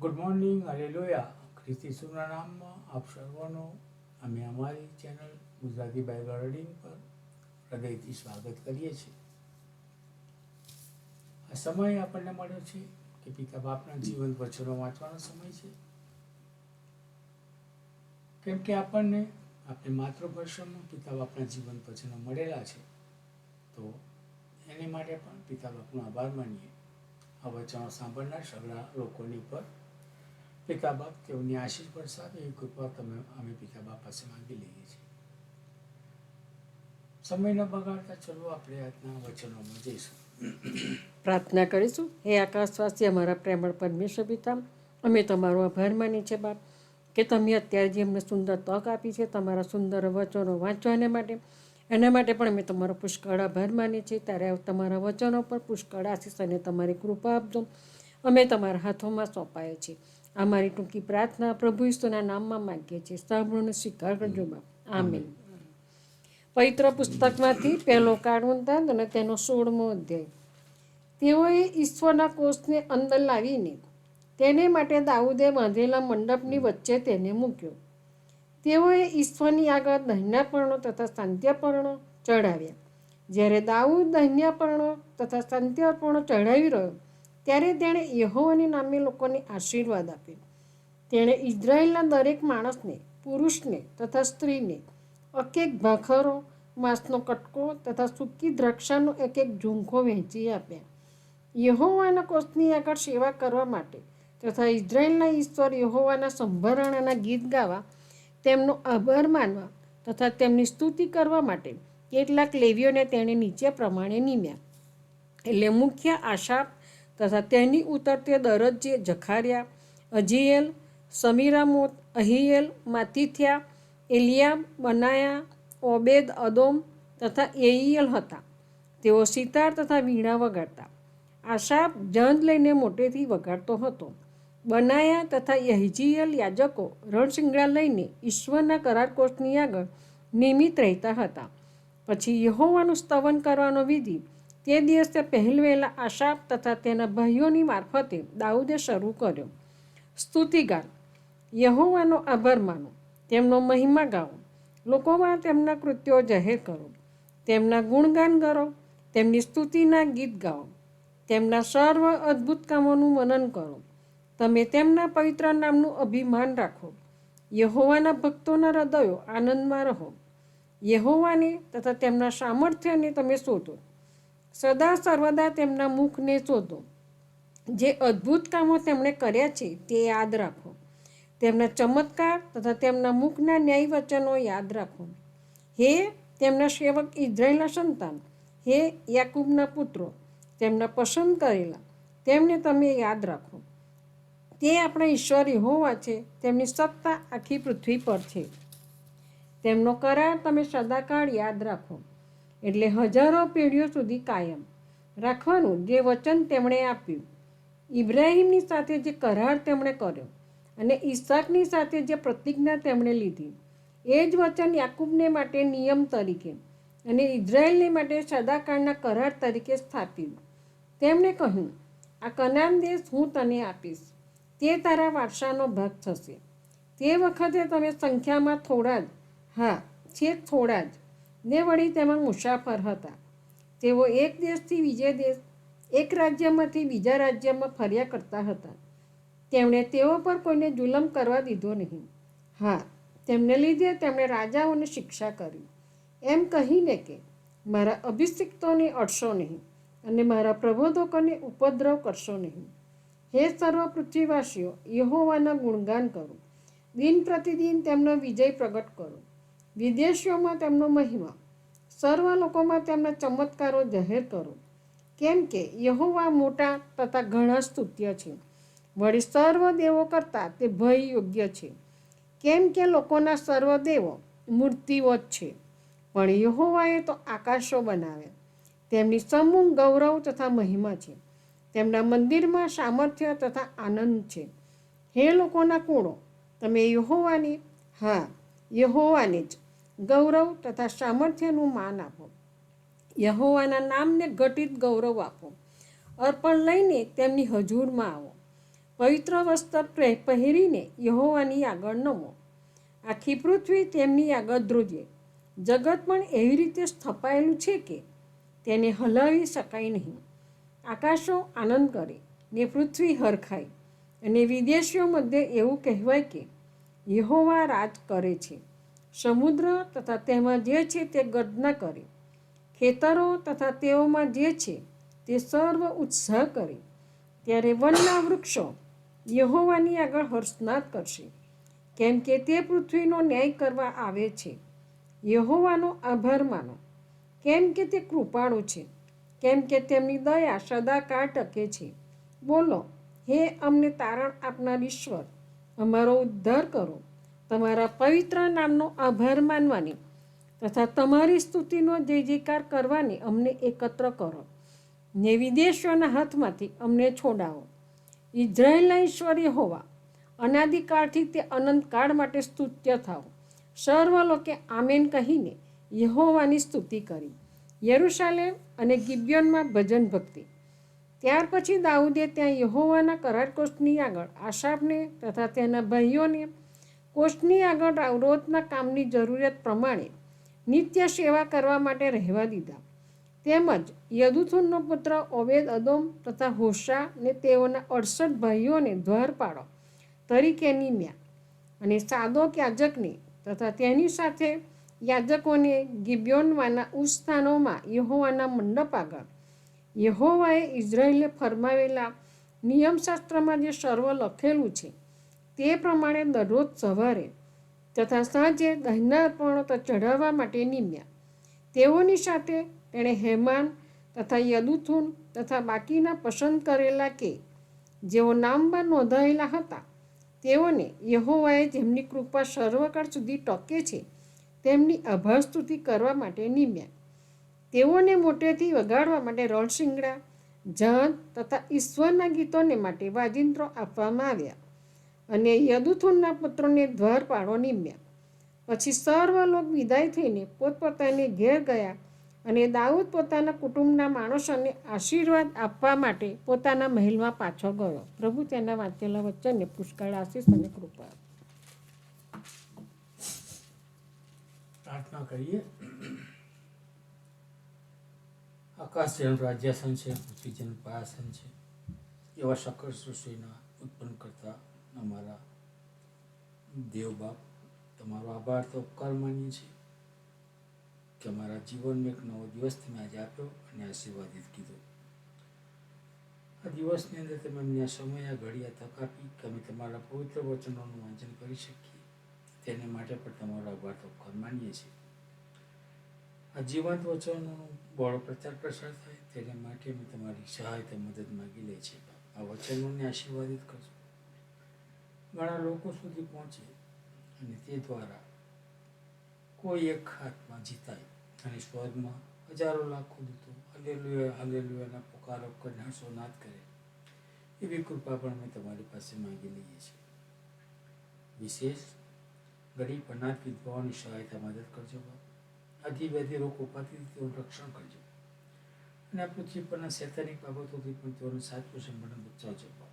Good morning અલેલુયા ખ્રિસ્તી સુના નામમાં આપ સર્વનો, અમે અમારી ચેનલ ગુજરાતી બાઇબલ રીડિંગ પર હૃદયથી સ્વાગત કરીએ છીએ. આ સમય આપણને મળ્યો છે કે પિતા બાપના જીવન વચનો વાંચવાનો સમય છે. કેમ કે આપણને, આપણે માતૃભાષામાં પિતા બાપના જીવન વચનો મળેલા છે, તો એની માટે પણ પિતા બાપનો આભાર માનીએ. આ વચનો સાંભળનાર સગળા લોકોની પર પિતા બાપ તેઓની આશીષ વરસાવે એવી કૃપા તમે અમે પિતા બાપ પાસે માંગી લઈએ છીએ. સમય બગાડતા ચલો આપણે આજના વચનોમાં જઈશું. પ્રાર્થના કરીશું. હે આકાશવાસી, અમારા પ્રેમળ પરમેશ્વર પિતા, અમે તમારો આભાર માની છે બાપ, કે તમે અત્યારે જે અમને સુંદર તક આપી છે, તમારા સુંદર વચનો વાંચવાને માટે. એના માટે પણ અમે તમારો પુષ્કળ આભાર માનીએ છીએ. ત્યારે તમારા વચનો પર પુષ્કળ આશીષ અને તમારી કૃપા આપજો. અમે તમારા હાથોમાં સોંપાય છીએ અમારી ટૂંકી પ્રાર્થના પ્રભુ ઈસ્તુના નામમાં માગીએ છીએ. સાંભળોને સ્વીકાર કરજો બાપ. આમીન. પવિત્ર પુસ્તકમાંથી પહેલો કાળવંતાંત અને તેનો સોળમો અધ્યાય. તેઓએ ઈશ્વરના કોષને અંદર લાવીને તેને માટે દાઉદે બાંધેલા મંડપની વચ્ચે તેને મૂક્યો. તેઓએ ઈશ્વરની આગળ દૈન્યાપર્ણો તથા શાંત્યપર્ણો ચઢાવ્યા. જ્યારે દાઉદ દૈન્યાપર્ણો તથા શાંત્યપર્ણો ચઢાવી રહ્યો ત્યારે તેણે યહોવાની નામે લોકોને આશીર્વાદ આપ્યો. તેણે ઇઝરાયેલના દરેક માણસને, પુરુષને તથા સ્ત્રીને એક એક ભાખરો, માંસનો કટકો તથા સૂકી દ્રાક્ષાનો એક એક ઝૂંખો વહેંચી આપ્યા. યહોવાના કોષની આગળ સેવા કરવા માટે તથા ઇઝરાયેલના ઈશ્વર યહોવાના સંભરણાના ગીત ગાવા, તેમનો આભાર માનવા તથા તેમની સ્તુતિ કરવા માટે કેટલાક લેવીઓને તેણે નીચે પ્રમાણે નિમ્યા. એટલે મુખ્ય આશાપ તથા તેની ઉતરતે દરજ્જે જખારિયા અજીએલ સમીરામોત, અહિયેલ, માતિથ્યા એલિયાબ બનાયા, ઓબેદ, અદોમ તથા એઈયલ હતા. તેઓ સિતાર તથા વીણા વગાડતા. આશાપ જંજ લઈને મોટેથી વગાડતો હતો. બનાયા તથા યહજીયલ યાજકો રણશિંગડા લઈને ઈશ્વરના કરારકોષની આગળ નિયમિત રહેતા હતા. પછી યહોવાનું સ્તવન કરવાનો વિધિ તે દિવસે પહેલવેલા આશાપ તથા તેના ભાઈઓની મારફતે દાઉદે શરૂ કર્યો. સ્તુતિગાન યહોવાનો આભાર માનો, તેમનો મહિમા ગાઓ લોકોમાં તેમના કૃત્યો જાહેર કરો, તેમના ગુણગાન કરો, તેમની સ્તુતિના ગીત ગાઓ, તેમના સર્વ અદ્ભુત કામોનું મનન કરો, તમે તેમના પવિત્ર નામનું અભિમાન રાખો, યહોવાના ભક્તોના હૃદયો આનંદમાં રહો, યહોવાને તથા તેમના સામર્થ્યને તમે શોધો સદા સર્વદા તેમના મુખને શોધો. જે અદ્ભુત કામો તેમણે કર્યા છે તે યાદ રાખો. તેમના ચમત્કાર તથા તેમના મુખના ન્યાય વચનો યાદ રાખો. હે તેમના સેવક ઇઝરાયેલના સંતાન, હે યાકૂબના પુત્રો, તેમના પસંદ કરેલા, તેમને તમે યાદ રાખો. તે આપણા ઈશ્વર હોવા છે, તેમની સત્તા આખી પૃથ્વી પર છે. તેમનો કરાર તમે સદાકાળ યાદ રાખો. એટલે હજારો પેઢીઓ સુધી કાયમ રાખવાનું જે વચન તેમણે આપ્યું. ઇબ્રાહિમની સાથે જે કરાર તેમણે કર્યો અને ઈસાકની સાથે જે પ્રતિજ્ઞા તેમણે લીધી, એ જ વચન યાકૂબને માટે નિયમ તરીકે અને ઇઝરાયલને માટે સદાકાળના કરાર તરીકે સ્થાપ્યું. તેમણે કહ્યું, આ કનાન દેશ હું તને આપીશ. તે તારા વારસાનો ભાગ થશે. તે વખતે તમે સંખ્યામાં થોડા જ, હા, છે થોડા જ ને વળી તેમાં મુસાફર હતા. તેઓ એક દેશથી બીજે દેશ, એક રાજ્યમાંથી બીજા રાજ્યમાં ફર્યા કરતા હતા. તેમણે તેઓ પર કોઈને જુલમ કરવા દીધો નહીં. હા, તેમને લીધે તેમણે રાજાઓને શિક્ષા કરી. એમ કહીને કે, મારા અભિષિક્તોને અડશો નહીં અને મારા પ્રબોધકોને ઉપદ્રવ કરશો નહીં. હે સર્વ પૃથ્વીવાસીઓ, યહોવાના ગુણગાન કરો. દિન પ્રતિદિન તેમનો વિજય પ્રગટ કરો. વિદેશીઓમાં તેમનો મહિમા. સર્વ લોકોમાં તેમના ચમત્કારો જાહેર કરો. કેમ કે યહોવા મોટા તથા ઘણા સ્તુત્ય છે. વળી સર્વ દેવો કરતાં તે ભય યોગ્ય છે. કેમ કે લોકોના સર્વ દેવો મૂર્તિઓ જ છે. પણ યહોવાએ તો આકાશો બનાવ્યા તેમની સમૂહ ગૌરવ તથા મહિમા છે. તેમના મંદિરમાં સામર્થ્ય તથા આનંદ છે. હે લોકોના કુળો, તમે યહોવાની, હા, યહોવાની જ ગૌરવ તથા સામર્થ્યનું માન આપો. યહોવાના નામને ઘટિત ગૌરવ આપો. અર્પણ લઈને તેમની હજૂરમાં આવો. પવિત્ર વસ્ત્ર પહેરીને યહોવાની આગળ નમો. આખી પૃથ્વી તેમની આગળ ધ્રુજે. જગત પણ એવી રીતે સ્થપાયેલું છે કે તેને હલાવી શકાય નહીં. આકાશો આનંદ કરે ને પૃથ્વી હરખાય. અને વિદેશીઓ મધ્ય એવું કહેવાય કે યહોવા રાજ કરે છે. સમુદ્ર તથા તેમાં જે છે તે ગર્જના કરે. ખેતરો તથા તેઓમાં જે છે તે સર્વ ઉત્સાહ કરે. ત્યારે વનના વૃક્ષો યહોવાની આગળ હર્ષનાદ કરશે. કેમ કે તે પૃથ્વીનો ન્યાય કરવા આવે છે. યહોવાનો આભાર માનો. કેમ કે તે કૃપાળુ છે. કેમ કે તેમની દયા સદાકાળ ટકે છે. બોલો, હે અમને તારણ આપનાર ઈશ્વર, અમારો ઉદ્ધાર કરો. તમારા પવિત્ર નામનો આભાર માનવાની તથા તમારી સ્તુતિનો જય જયકાર કરવાની અમને એકત્ર કરો. ને વિદેશીઓના હાથમાંથી અમને છોડાવો. ઇઝરાયલના ઈશ્વરી હોવા અનાદિકાળથી તે અનંતકાળ માટે સ્તુત્ય થાવ સર્વ લોકે આમેન કહીને યહોવાની સ્તુતિ કરી. યરુશાલેમ અને ગિબ્યોનમાં ભજન ભક્તિ. ત્યાર પછી દાઉદે ત્યાં યહોવાના કરાર કોષની આગળ આશાપને તથા તેના ભાઈઓને કોષની આગળ રોજના કામની જરૂરિયાત પ્રમાણે નિત્ય સેવા કરવા માટે રહેવા દીધા. તેમજ યદુથુનનો પુત્ર ઓવેદ અદોમ તથા હોશા ને તેઓના અડસઠ ભાઈઓને દ્વારપાળો તરીકે નિમ્યા અને સાદોક યાજકને તથા તેની સાથે યાજકોને ગિબ્યોનવાના ઉસ્થાનોમાં યહોવાના મંડપ આગળ. યહોવાએ ઇઝરાયેલને ફરમાવેલા નિયમશાસ્ત્રમાં જે સર્વ લખેલું છે તે પ્રમાણે દરરોજ સવારે તથા સાંજે દહીંના અર્પણો તો ચઢાવવા માટે નિમ્યા. તેઓની સાથે તેણે હેમાન તથા યદુથુન તથા બાકીના પસંદ કરેલા કે જેઓ નામમાં નોંધાયેલા હતા, તેઓને યહોવાએ જેમની કૃપા સર્વકાળ સુધી ટકે છે, તેમની અભાસ્તુતિ કરવા માટે નિમ્યા. તેઓને મોટેથી વગાડવા માટે રણશિંગડા જાન તથા ઈશ્વરના ગીતોને માટે વાજિંત્રો આપવામાં આવ્યા. અને યદુથુનના પુત્રોને દ્વારપાળો નિમ્યા. પછી સર્વ લોક વિદાય થઈને પોતપોતાને ઘેર ગયા અને દાઉદ પોતાના કુટુંબના માણસોને આશીર્વાદ આપવા માટે પોતાના મહેલમાં પાછો ગયો. પ્રભુ તેના વાંચેલા વચ્ચેને પુષ્કળ આશીષ અને કૃપા. પ્રાર્થના કરીએ. આકાશ જેનું રાજ્યાસન છે પૃથ્વી જેનું પાયાસન છે. એવા સકળ સૃષ્ટિના ઉત્પન્ન કરતા અમારા દેવ બાપ, તમારો આભાર તો ઉપકાર માનીએ છીએ કે અમારા જીવનનો એક નવો દિવસ તમે આજે આપ્યો અને આશીર્વાદિત કીધો. આ દિવસની અંદર તમે અમને આ સમય, આ ઘડી, આ તક આપી કે અમે તમારા પવિત્ર વચનોનું વાંચન કરી શકીએ. તેને માટે પણ તમારો આભાર તો ઉપકાર માનીએ છીએ. આ જીવંત વચનોનો બહોળો પ્રચાર પ્રસાર થાય, તેને માટે અમે તમારી સહાયતા મદદ માગી લે છે આ વચનોને આશીર્વાદિત કરજો. ઘણા લોકો સુધી પહોંચે અને તે દ્વારા કોઈ એક હાથમાં જીતાય. અને સ્વર્ગમાં હજારો લાખો દૂતો હલેલુયા, હલેલુયાના પુકારો કરીને હર્ષોનાદ કરે. એવી કૃપા પણ અમે તમારી પાસે માંગી લઈએ છીએ. વિશેષ ગરીબ અનાથ વિધવાઓની સહાયતા મદદ કરજો અધિવ્યાધિ રોગ ઉપાધિથી તેઓનું રક્ષણ કરજો. અને આ પૃથ્વી પરના શૈતાનિક બાબતોથી પણ તેઓનું સાચું સંબંધ બચાવજો બાપ.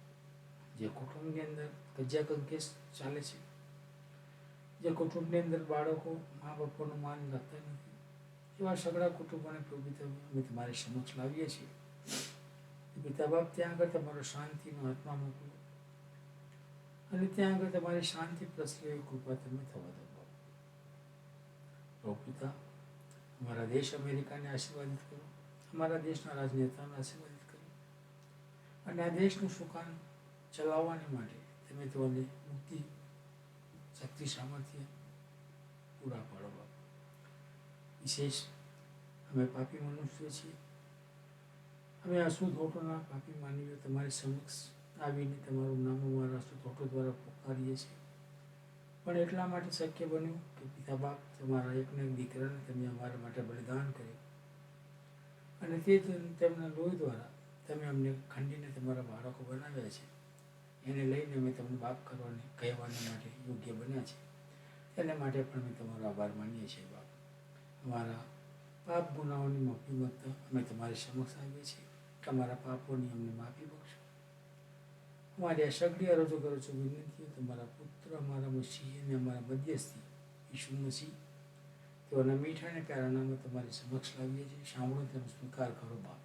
જે કુટુંબની અંદર કજિયા કંકેસ ચાલે છે. જે કુટુંબની અંદર બાળકો મા બાપાનું માન રાખતા નથી. એવા સગળા કુટુંબોને પ્રભુ અમે તમારી સમક્ષ લાવીએ છીએ. પિતા બાપ ત્યાં આગળ તમારો શાંતિનો આત્મા મોકલો. અને ત્યાં આગળ તમારી શાંતિ પ્રસરે કૃપા તમે થવા દો પ્રભુ પિતા, અમારા દેશ અમેરિકાને આશીર્વાદિત કરો. અમારા દેશના રાજનેતાઓને આશીર્વાદિત કરો. અને આ દેશનું સુકાન ચલાવવાની માટે તમે તેઓને મુક્તિ, શક્તિ સામર્થ્ય પૂરા પાડો વિશેષ, અમે પાપી મનુષ્ય છીએ. અમે અશુદ્ધ હોટોના પાપી માનવીઓ તમારી સમક્ષ આવીને તમારું નામ અમારા અશુદ્ધ હોટો દ્વારા પોકારીએ છીએ. પણ એટલા માટે શક્ય બન્યું કે પિતા બાપ તમારા એકને એક દીકરાને તમે અમારા માટે બલિદાન કર્યું. અને તે તેમના લોહી દ્વારા તમે અમને ખંડીને તમારા બાળકો બનાવ્યા છે. એને લઈને મેં તમને બાપ કરવાને, કહેવાને માટે યોગ્ય બન્યા છે. એને માટે પણ અમે તમારો આભાર માનીએ છીએ બાપ. અમારા પાપ ગુનાઓની માફી માંગતા અમે તમારી સમક્ષ આવીએ છીએ તમારા પાપોની અમને માફી બક્ષો. અમારી આ સગડી અરજો કરું છું વિનંતીઓ તમારા પુત્ર, અમારા મસીહ અને અમારા મધ્યસ્થી ઈશુ મસીહ, તેઓના મીઠા અને પ્યારા નામે તમારી સમક્ષ લાવીએ છીએ. સાંભળો તેનો સ્વીકાર કરો બાપ.